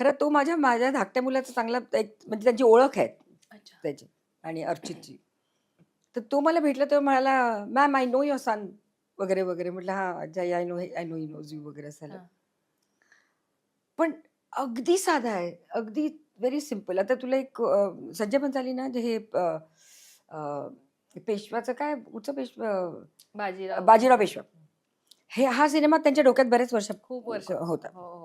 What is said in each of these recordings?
खरं तो माझ्या माझ्या धाकट्या मुलाचा चांगला एक म्हणजे त्यांची ओळख आहे. अच्छा. त्याची आणि अर्चितची. तर तो मला भेटला तेव्हा म्हणाला ma'am I know your son वगैरे वगैरे. म्हटलं हा Jay I know I know you knows you वगैरे असं झालं. पण अगदी साधा आहे. अगदी व्हेरी सिंपल आता तुला एक संजय पंचाली ना जे हे पेशवाचं काय? कुठचं पेशवा बाजीराव बाजीराव पेशवा. हे हा सिनेमा त्यांच्या डोक्यात बरेच वर्ष खूप वर्ष होता. हो हो.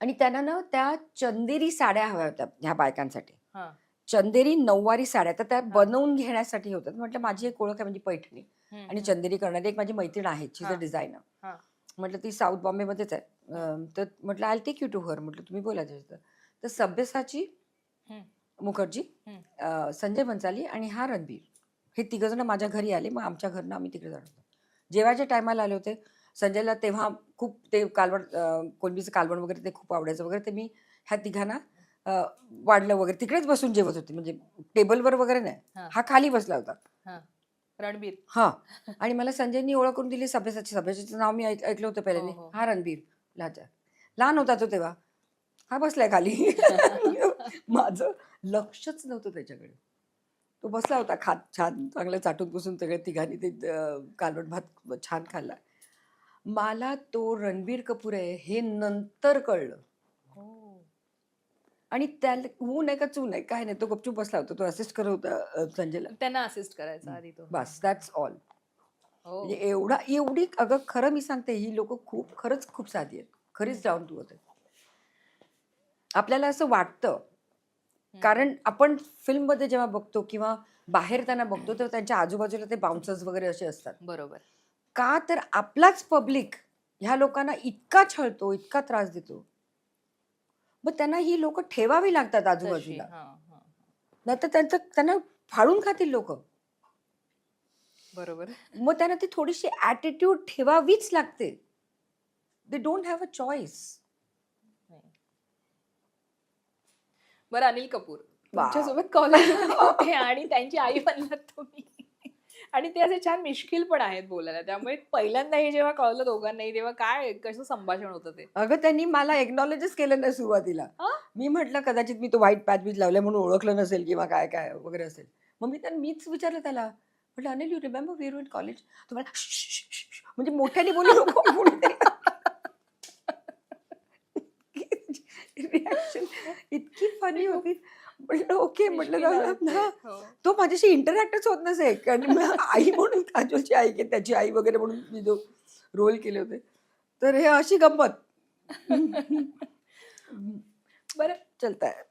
आणि त्यांना ना त्या चंदेरी साड्या हव्या होत्या ह्या बायकांसाठी हा. चंदेरी नऊवारी साड्या तर त्या. बनवून घेण्यासाठी होतात म्हटलं माझी एक ओळख आहे म्हणजे पैठणी हम्म, आणि हम्म. चंदेरी करणारी एक माझी मैत्रीण आहे हा. डिझायनर हा. म्हटलं ती साऊथ बॉम्बेमध्येच आहे अं, तर म्हटलं I take you to her म्हटलं तुम्ही बोला तर सभ्यसाची हम्म. मुखर्जी हम्म. अं, संजय बन्साली आणि हा रणबीर हे तिघजण माझ्या घरी आले मग आमच्या घरनं आम्ही तिकडे जाणार होतो जेवायच्या टायमाला आले होते संजयला तेव्हा खूप ते कालवण अं, कोलंबीचं कालवण वगैरे ते खूप आवडायचं वगैरे ते मी ह्या तिघांना वाढलं वगैरे. तिकडेच बसून जेवत होते. म्हणजे टेबलवर वगैरे नाही. हा. खाली बसला होता. रणबीर. हा. आणि मला संजयनी ओळख करून दिली सभ्यसाची. सभ्यसाचं नाव मी ऐक- ऐकलं होतं पहिल्यांदा हो, हो. हा रणबीर. लाजा. लहान होता तो तेव्हा. हा बसलाय खाली. माझं लक्षच नव्हतं त्याच्याकडे. तो बसला होता खात छान. चांगलं चाटून पुसून सगळे तिघांनी ते कालवण भात छान खाल्ला. मला तो रणबीर कपूर आहे हे नंतर कळलं. हो. आणि त्याला हू नाही का चू नाही काय नाही तो गपचूप बसला होता तो असिस्ट करत होता संजयला. त्यांना असिस्ट करायचा आधी तो. बस दॅट्स ऑल हो. म्हणजे एवढा एवढी अगं खरं मी सांगते ही लोक खूप खरंच खूप साधी आहेत. खरीच डाऊन टू होते. आपल्याला असं वाटतं. कारण आपण फिल्ममध्ये जेव्हा बघतो किंवा बाहेर त्यांना बघतो तर त्यांच्या आजूबाजूला ते बाउन्सर्स वगैरे असे असतात. बरोबर. का तर आपलाच पब्लिक ह्या लोकांना इतका छळतो इतका त्रास देतो? मग त्यांना ही लोक ठेवावी लागतात आजूबाजूला. नाहीतर त्यांचं त्यांना फाडून खातील लोक. बरोबर. मग त्यांना ती थोडीशी ॲटिट्यूड ठेवावीच लागते. They don't have a choice बरं अनिल कपूर. तुमच्यासोबत कॉलेज होते आणि त्यांची आई बनलात तुम्ही. आणि ते असे छान मिश्किल पण आहेत बोलायला. त्यामुळे पहिल्यांदा हे जेव्हा कळलं दोघांनाही तेव्हा काय कसं संभाषण होतं ते? अगं त्यांनी मला एक्नॉलेजच केलं नाही सुरुवातीला? मी म्हटलं कदाचित मी तो व्हाईट पॅच बीच लावलाय म्हणून ओळखलं नसेल किंवा काय काय वगैरे असेल. मग मी त्यांना मीच विचारलं त्याला म्हटलं Anil you remember we in college तुम्हाला म्हणजे मोठ्याने बोलू नको रिॲक्शन इतकी फनी होती. म्हटलं ओके म्हटलं. ते. हा. तो माझ्याशी इंटरॅक्टच होत नसे. कारण आई म्हणून काजोलची आई की त्याची आई वगैरे म्हणून मी जो रोल केले होते. तर हे अशी गंमत. बरं. चलता है